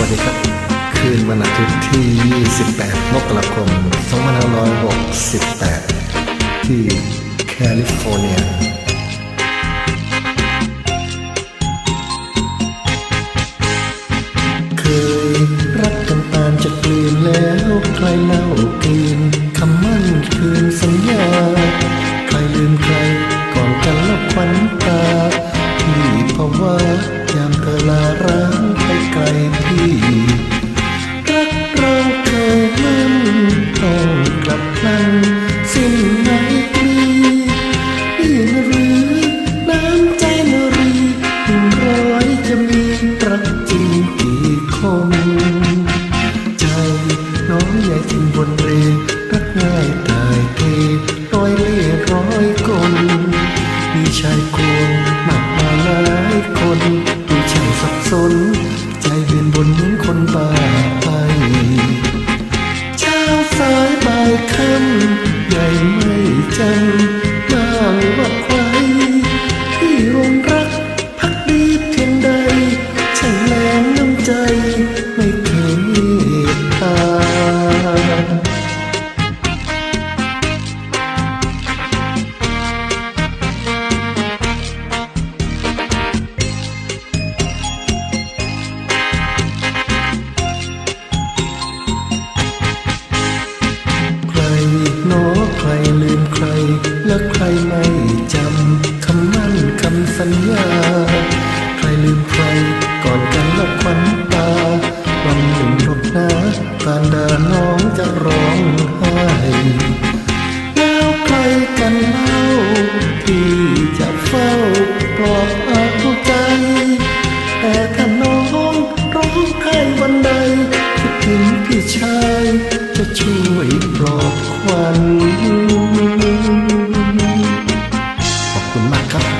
วัสดีครับ คืนวันอาทิตย์ที่ 28 มกราคม 2568 ที่แคลิฟอร์เนียเคยรักกันปาจะเปลี่ยนแล้วใครเล่าเกลียนคำมั่นคืนสัญญา ใครลืมใครก่อนกันแล้วควันตาที่เพราว่า องกลับพลันสิ้นไมตรีนี่นรือน้ำใจนรีหนึ่งร้อยจะมีรักจริงกี่คน ใจน้องใหญ่ทิ้งบนเรรักง่ายตายเทร้อยเล่ร้อยคนมีชายควง ใจไม่เคยเมตตาใครหนอใครลืมใครและใครไม่จำคำมั่นคำสัญญา อนกันแล้วควันตาวันหนึ่งหรอกนะการดาน้องจะร้องไห้แล้วใครกันเล่าที่จะเฝ้าปลอบเอาใจ แต่ถ้าน้องร้องไห้วันใดคิดถึงพี่ชายจะช่วยปลอบควันขอบคุณมากครับ